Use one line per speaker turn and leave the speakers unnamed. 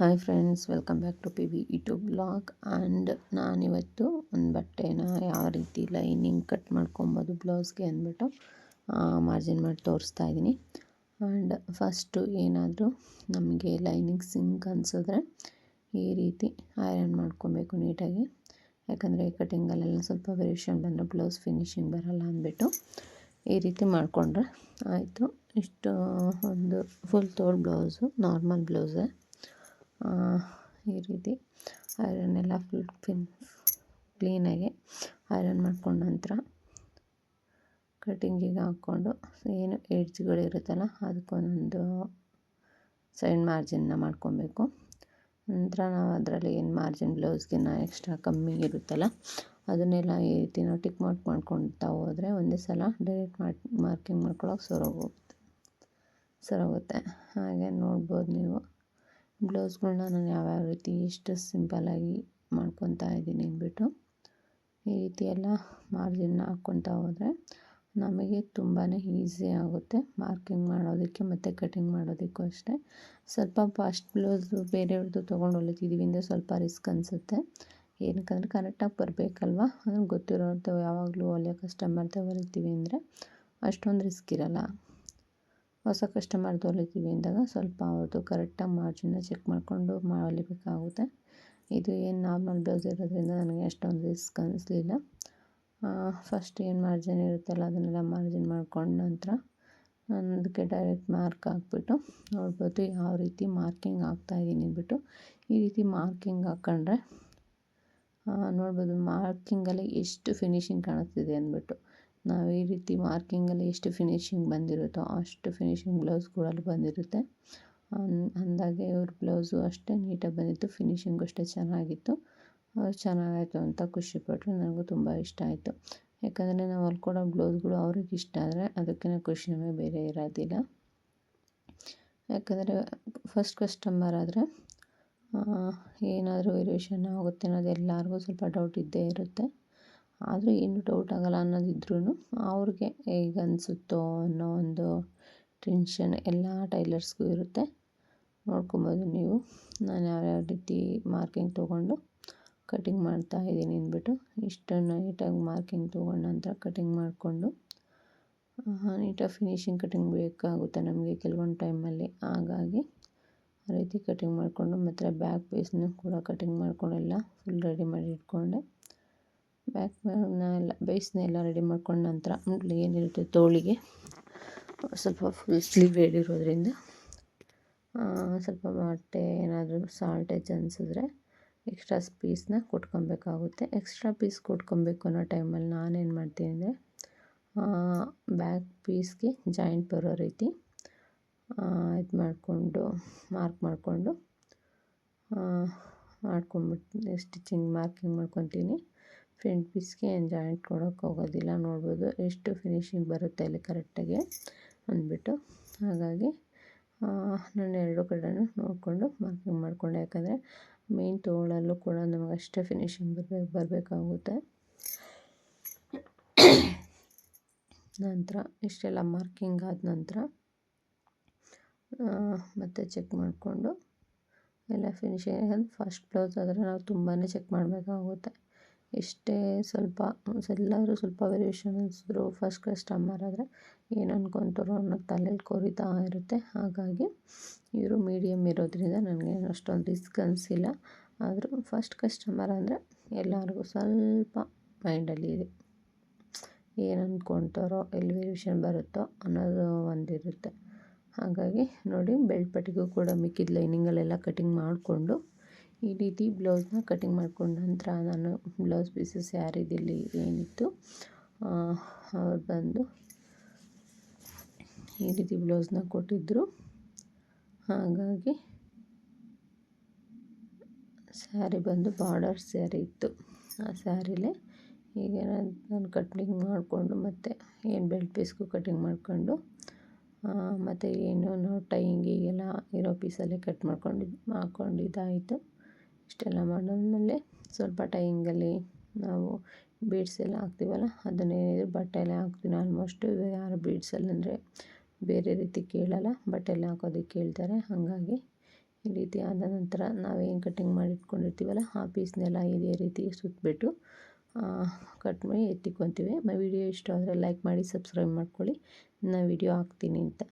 Hi friends welcome back to P V YouTube blog and ನಾನಿವತ್ತು ಒಂದು ಬಟ್ಟೆನ ಯಾವ ರೀತಿ ಲೈನಿಂಗ್ ಕಟ್ ಮಾಡ್ಕೊಬೋದು ಬ್ಲೌಸ್ಗೆ ಅಂದ್ಬಿಟ್ಟು ಮಾರ್ಜಿನ್ ಮಾಡಿ ತೋರಿಸ್ತಾ ಇದ್ದೀನಿ ಆ್ಯಂಡ್ ಫಸ್ಟು ಏನಾದರೂ ನಮಗೆ ಲೈನಿಂಗ್ ಸಿಂಕ್ ಅನಿಸಿದ್ರೆ ಈ ರೀತಿ ಐರನ್ ಮಾಡ್ಕೊಬೇಕು ನೀಟಾಗಿ. ಯಾಕಂದರೆ ಕಟಿಂಗಲ್ಲೆಲ್ಲ ಸ್ವಲ್ಪ ವೇರಿಯೇಷನ್ ಬಂದರೆ ಬ್ಲೌಸ್ ಫಿನಿಶಿಂಗ್ ಬರೋಲ್ಲ ಅಂದ್ಬಿಟ್ಟು ಈ ರೀತಿ ಮಾಡಿಕೊಂಡ್ರೆ ಆಯಿತು. ಇಷ್ಟು ಒಂದು ಫುಲ್ ತೋಲ್ ಬ್ಲೌಸು ನಾರ್ಮಲ್ ಬ್ಲೌಸೇ. ಈ ರೀತಿ ಐರನ್ ಎಲ್ಲ ಫುಲ್ ಫಿನ್ ಕ್ಲೀನಾಗಿ ಐರನ್ ಮಾಡ್ಕೊಂಡ ನಂತರ ಕಟಿಂಗಿಗೆ ಹಾಕ್ಕೊಂಡು ಏನು ಎಡ್ಜ್ಗಳಿರುತ್ತಲ್ಲ ಅದಕ್ಕೊಂದು ಸೈಡ್ ಮಾರ್ಜಿನ್ನ ಮಾಡ್ಕೊಬೇಕು. ನಂತರ ನಾವು ಅದರಲ್ಲಿ ಏನು ಮಾರ್ಜಿನ್ ಬ್ಲೌಸ್ಗಿನ್ನ ಎಕ್ಸ್ಟ್ರಾ ಕಮ್ಮಿ ಇರುತ್ತಲ್ಲ ಅದನ್ನೆಲ್ಲ ಈ ರೀತಿ ನಾವು ಟಿಕ್ ಮಾರ್ಕ್ ಮಾಡ್ಕೊತಾ ಹೋದರೆ ಒಂದೇ ಸಲ ಡೈರೆಕ್ಟ್ ಮಾರ್ಕ್ ಮಾರ್ಕಿಂಗ್ ಮಾಡ್ಕೊಳ್ಳೋಕೆ ಸರೋಗೋಗುತ್ತೆ. ಸರೋಗುತ್ತೆ ಹಾಗೆ ನೋಡ್ಬೋದು ನೀವು. ಬ್ಲೌಸ್ಗಳ್ನ ನಾನು ಯಾವ್ಯಾವ ರೀತಿ ಎಷ್ಟು ಸಿಂಪಲ್ಲಾಗಿ ಮಾಡ್ಕೊತಾ ಇದ್ದೀನಿ ಅಂದ್ಬಿಟ್ಟು, ಈ ರೀತಿ ಎಲ್ಲ ಮಾರ್ಜಿನ್ನ ಹಾಕ್ಕೊತಾ ಹೋದರೆ ನಮಗೆ ತುಂಬಾ ಈಸಿ ಆಗುತ್ತೆ. ಮಾರ್ಕಿಂಗ್ ಮಾಡೋದಕ್ಕೆ ಮತ್ತು ಕಟಿಂಗ್ ಮಾಡೋದಕ್ಕೂ ಅಷ್ಟೇ. ಸ್ವಲ್ಪ ಫಾಸ್ಟ್ ಬ್ಲೌಸು ಬೇರೆಯವ್ರದ್ದು ತೊಗೊಂಡು ಹೊಲಿತಿದ್ದೀವಿ ಅಂದರೆ ಸ್ವಲ್ಪ ರಿಸ್ಕ್ ಅನಿಸುತ್ತೆ. ಏನಕ್ಕಂದ್ರೆ ಕರೆಕ್ಟಾಗಿ ಬರಬೇಕಲ್ವ? ಅದನ್ನು ಗೊತ್ತಿರೋರ್ದು ಯಾವಾಗಲೂ ಹೊಲಿಯೋ ಕಸ್ಟಮರ್ದೇ ಹೊಲಿತೀವಿ ಅಂದರೆ ಅಷ್ಟೊಂದು ರಿಸ್ಕ್ ಇರೋಲ್ಲ. ಹೊಸ ಕಸ್ಟಮರ್ ಹೊಲಿತೀವಿ ಅಂದಾಗ ಸ್ವಲ್ಪ ಅವ್ರದ್ದು ಕರೆಕ್ಟಾಗಿ ಮಾರ್ಜಿನ್ನ ಚೆಕ್ ಮಾಡಿಕೊಂಡು ಹೊಲಿಬೇಕಾಗುತ್ತೆ ಇದು ಏನು ನಾರ್ಮಲ್ ಬ್ಲೌಸ್ ಇರೋದ್ರಿಂದ ನನಗೆ ಅಷ್ಟೊಂದು ರಿಸ್ಕ್ ಅನ್ನಿಸ್ಲಿಲ್ಲ ಫಸ್ಟ್ ಏನು ಮಾರ್ಜಿನ್ ಇರುತ್ತಲ್ಲ ಅದನ್ನೆಲ್ಲ ಮಾರ್ಜಿನ್ ಮಾಡ್ಕೊಂಡು ನಂತರ ಅದಕ್ಕೆ ಡೈರೆಕ್ಟ್ ಮಾರ್ಕ್ ಹಾಕ್ಬಿಟ್ಟು ನೋಡ್ಬೋದು ಯಾವ ರೀತಿ ಮಾರ್ಕಿಂಗ್ ಹಾಕ್ತಾಯಿದ್ದೀನಿ ಅಂದ್ಬಿಟ್ಟು ಈ ರೀತಿ ಮಾರ್ಕಿಂಗ್ ಹಾಕ್ಕೊಂಡ್ರೆ ನೋಡ್ಬೋದು ಮಾರ್ಕಿಂಗಲ್ಲಿ ಎಷ್ಟು ಫಿನಿಶಿಂಗ್ ಕಾಣಿಸ್ತಿದೆ ಅಂದ್ಬಿಟ್ಟು. ನಾವು ಈ ರೀತಿ ಮಾರ್ಕಿಂಗಲ್ಲಿ ಎಷ್ಟು ಫಿನಿಶಿಂಗ್ ಬಂದಿರುತ್ತೋ ಅಷ್ಟು ಫಿನಿಶಿಂಗ್ ಬ್ಲೌಸ್ ಕೂಡ ಬಂದಿರುತ್ತೆ. ಅಂದಾಗೆ ಇವ್ರ ಬ್ಲೌಸು ಅಷ್ಟೇ ನೀಟಾಗಿ ಬಂದಿತ್ತು, ಫಿನಿಶಿಂಗು ಅಷ್ಟೇ ಚೆನ್ನಾಗಿತ್ತು. ಚೆನ್ನಾಗಾಯಿತು ಅಂತ ಖುಷಿಪಟ್ಟರು ನನಗೂ ತುಂಬ ಇಷ್ಟ ಆಯಿತು. ಯಾಕಂದರೆ ನಾವು ಹೊಲ್ಕೊಡೋ ಬ್ಲೌಸ್ಗಳು ಅವ್ರಿಗೆ ಇಷ್ಟ ಆದರೆ ಅದಕ್ಕಿಂತ ಖುಷಿನೇ ಬೇರೆ ಇರೋದಿಲ್ಲ. ಯಾಕಂದರೆ ಫಸ್ಟ್ ಕಸ್ಟಮರ್ ಆದರೆ ಏನಾದರೂ ವೇರಿಯೇಷನ್ ಆಗುತ್ತೆ ಅನ್ನೋದು ಎಲ್ಲರಿಗೂ ಸ್ವಲ್ಪ ಡೌಟ್ ಇದ್ದೇ ಇರುತ್ತೆ. ಆದರೂ ಏನು ಡೌಟ್ ಆಗೋಲ್ಲ ಅನ್ನೋದಿದ್ರೂ ಅವ್ರಿಗೆ ಹೇಗೆ ಅನಿಸುತ್ತೋ ಅನ್ನೋ ಒಂದು ಟೆನ್ಷನ್ ಎಲ್ಲ ಟೈಲರ್ಸ್ಗೂ ಇರುತ್ತೆ. ನೋಡ್ಕೊಬೋದು ನೀವು. ನಾನು ಯಾವ್ಯಾವ ರೀತಿ ಮಾರ್ಕಿಂಗ್ ತೊಗೊಂಡು ಕಟಿಂಗ್ ಮಾಡ್ತಾ ಇದ್ದೀನಿ ಅಂದ್ಬಿಟ್ಟು ಇಷ್ಟು ನೀಟಾಗಿ ಮಾರ್ಕಿಂಗ್ ತೊಗೊಂಡ ನಂತರ ಕಟಿಂಗ್ ಮಾಡಿಕೊಂಡು ನೀಟಾಗಿ ಫಿನಿಶಿಂಗ್ ಕಟಿಂಗ್ ಬೇಕಾಗುತ್ತೆ ನಮಗೆ ಕೆಲವೊಂದು ಟೈಮಲ್ಲಿ ಹಾಗಾಗಿ ಆ ರೀತಿ ಕಟಿಂಗ್ ಮಾಡಿಕೊಂಡು ಮತ್ತು ಬ್ಯಾಕ್ ಪೀಸ್ನೂ ಕೂಡ ಕಟಿಂಗ್ ಮಾಡ್ಕೊಂಡೆಲ್ಲ ಫುಲ್ ರೆಡಿ ಮಾಡಿ ಇಟ್ಕೊಂಡೆ. ಬ್ಯಾಕ್ ಎಲ್ಲ ಬೇಸ್ನೆಲ್ಲ ರೆಡಿ ಮಾಡ್ಕೊಂಡ ನಂತರ ಏನಿರುತ್ತೆ ತೋಳಿಗೆ, ಸ್ವಲ್ಪ ಫುಲ್ ಸ್ಲೀವ್ ಹೇಳಿರೋದ್ರಿಂದ ಸ್ವಲ್ಪ ಮೊಟ್ಟೆ ಏನಾದರೂ ಸಾಲ್ಟೇಜ್ ಅನಿಸಿದ್ರೆ ಎಕ್ಸ್ಟ್ರಾ ಪೀಸ್ನ ಕೊಟ್ಕೊಬೇಕಾಗುತ್ತೆ. ಎಕ್ಸ್ಟ್ರಾ ಪೀಸ್ ಕೊಟ್ಕೊಬೇಕು ಅನ್ನೋ ಟೈಮಲ್ಲಿ ನಾನೇನು ಮಾಡ್ತೀನಿ ಅಂದರೆ ಬ್ಯಾಕ್ ಪೀಸ್ಗೆ ಜಾಯಿಂಟ್ ಬರೋ ರೀತಿ ಇದು ಮಾಡಿಕೊಂಡು ಮಾರ್ಕ್ ಮಾಡಿಕೊಂಡು ಮಾಡ್ಕೊಂಬಿಟ್ಟು ಸ್ಟಿಚಿಂಗ್ ಮಾರ್ಕಿಂಗ್ ಮಾಡ್ಕೊತೀನಿ. ಫ್ರಂಟ್ ಪೀಸ್ಗೆ ಜಾಯಿಂಟ್ ಕೊಡೋಕ್ಕೆ ಹೋಗೋದಿಲ್ಲ, ನೋಡ್ಬೋದು ಎಷ್ಟು ಫಿನಿಶಿಂಗ್ ಬರುತ್ತೆ ಅಲ್ಲಿ ಕರೆಕ್ಟಾಗಿ ಅಂದ್ಬಿಟ್ಟು. ಹಾಗಾಗಿ ನಾನು ಎರಡು ಕಡೆಯೂ ನೋಡಿಕೊಂಡು ಮಾರ್ಕಿಂಗ್ ಮಾಡಿಕೊಂಡೆ. ಯಾಕಂದರೆ ಮೇನ್ ತೋಳಲ್ಲೂ ಕೂಡ ನಮಗೆ ಅಷ್ಟೇ ಫಿನಿಶಿಂಗ್ ಬರಬೇಕು ಬರಬೇಕಾಗುತ್ತೆ. ನಂತರ ಇಷ್ಟೆಲ್ಲ ಮಾರ್ಕಿಂಗ್ ಆದ ನಂತರ ಮತ್ತೆ ಚೆಕ್ ಮಾಡಿಕೊಂಡು ಎಲ್ಲ ಫಿನಿಶಿಂಗ್, ಫಸ್ಟ್ ಬ್ಲೌಸ್ ಆದರೆ ನಾವು ತುಂಬಾ ಚೆಕ್ ಮಾಡಬೇಕಾಗುತ್ತೆ. ಎಷ್ಟೇ ಸ್ವಲ್ಪ, ಎಲ್ಲರೂ ಸ್ವಲ್ಪ ವೇರಿಯೇಷನ್ ಅನಿಸಿದ್ರು ಫಸ್ಟ್ ಕಸ್ಟಮರ್ ಆದರೆ ಏನು ಅನ್ಕೊತಾರೋ ಅನ್ನೋ ತಲೆಯಲ್ಲಿ ಕೊರಿತಾ ಇರುತ್ತೆ. ಹಾಗಾಗಿ ಇವರು ಮೀಡಿಯಮ್ ಇರೋದ್ರಿಂದ ನನಗೆ ಅಷ್ಟೊಂದು ರಿಸ್ಕ್ ಅನಿಸಿಲ್ಲ. ಆದರೂ ಫಸ್ಟ್ ಕಸ್ಟಮರ್ ಅಂದರೆ ಎಲ್ಲರಿಗೂ ಸ್ವಲ್ಪ ಮೈಂಡಲ್ಲಿ ಇದೆ. ಏನು ಅಂದ್ಕೊತಾರೋ ಎಲ್ಲಿ ವೇರಿಯೇಷನ್ ಬರುತ್ತೋ ಅನ್ನೋದು ಒಂದಿರುತ್ತೆ. ಹಾಗಾಗಿ ನೋಡಿ ಬೆಲ್ಟ್ ಪಟ್ಟಿಗೂ ಕೂಡ ಮಿಕ್ಕಿದ ಲೈನಿಂಗಲ್ಲೆಲ್ಲ ಕಟಿಂಗ್ ಮಾಡಿಕೊಂಡು ಈ ರೀತಿ ಬ್ಲೌಸ್ನ ಕಟಿಂಗ್ ಮಾಡಿಕೊಂಡ ನಂತರ ನಾನು ಬ್ಲೌಸ್ ಪೀಸಸ್ ಯಾರಿದಿಲ್ಲಿ ಏನಿತ್ತು ಅವ್ರು ಬಂದು ಈ ರೀತಿ ಬ್ಲೌಸ್ನ ಕೊಟ್ಟಿದ್ದರು ಹಾಗಾಗಿ ಸ್ಯಾರಿ ಬಂದು ಬಾರ್ಡರ್ ಸ್ಯಾರಿ ಇತ್ತು ಆ ಸ್ಯಾರಿಲೇ. ಈಗ ನಾನು ಕಟಿಂಗ್ ಮಾಡಿಕೊಂಡು ಮತ್ತು ಏನು ಬೆಲ್ಟ್ ಪೀಸ್ಗೂ ಕಟಿಂಗ್ ಮಾಡಿಕೊಂಡು ಮತ್ತು ಏನು, ನಾವು ಟೈಯಿಂಗಿಗೆಲ್ಲ ಇರೋ ಪೀಸಲ್ಲೇ ಕಟ್ ಮಾಡ್ಕೊಂಡು, ಹಾಕ್ಕೊಂಡಿದ್ದಾಯಿತು. ಇಷ್ಟೆಲ್ಲ ಮಾಡಾದ್ಮೇಲೆ ಸ್ವಲ್ಪ ಟೈಮಿಂಗಲ್ಲಿ ನಾವು ಬೀಡ್ಸ್ ಎಲ್ಲ ಹಾಕ್ತೀವಲ್ಲ ಅದನ್ನೇನಿದ್ರು ಬಟ್ಟೆಯಲ್ಲೇ ಹಾಕ್ತೀನಿ ಆಲ್ಮೋಸ್ಟು ಯಾರು ಬೀಡ್ಸಲ್ಲಿ ಅಂದರೆ ಬೇರೆ ರೀತಿ ಕೇಳಲ್ಲ, ಬಟ್ಟೆಯಲ್ಲೇ ಹಾಕೋದಕ್ಕೆ ಕೇಳ್ತಾರೆ. ಹಾಗಾಗಿ ಈ ರೀತಿ ಆದ ನಂತರ ನಾವೇನು ಕಟ್ಟಿಂಗ್ ಮಾಡಿ ಇಟ್ಕೊಂಡಿರ್ತೀವಲ್ಲ ಆ ಪೀಸ್ನೆಲ್ಲ ಇದೇ ರೀತಿ ಸುತ್ತಬಿಟ್ಟು ಕಟ್ ಮಾಡಿ ಎತ್ತಿಕ್ಕೊತೀವಿ ವಿಡಿಯೋ ಇಷ್ಟ ಆದರೆ ಲೈಕ್ ಮಾಡಿ ಸಬ್ಸ್ಕ್ರೈಬ್ ಮಾಡ್ಕೊಳ್ಳಿ. ಇನ್ನು ವಿಡಿಯೋ ಹಾಕ್ತೀನಿ ಅಂತ.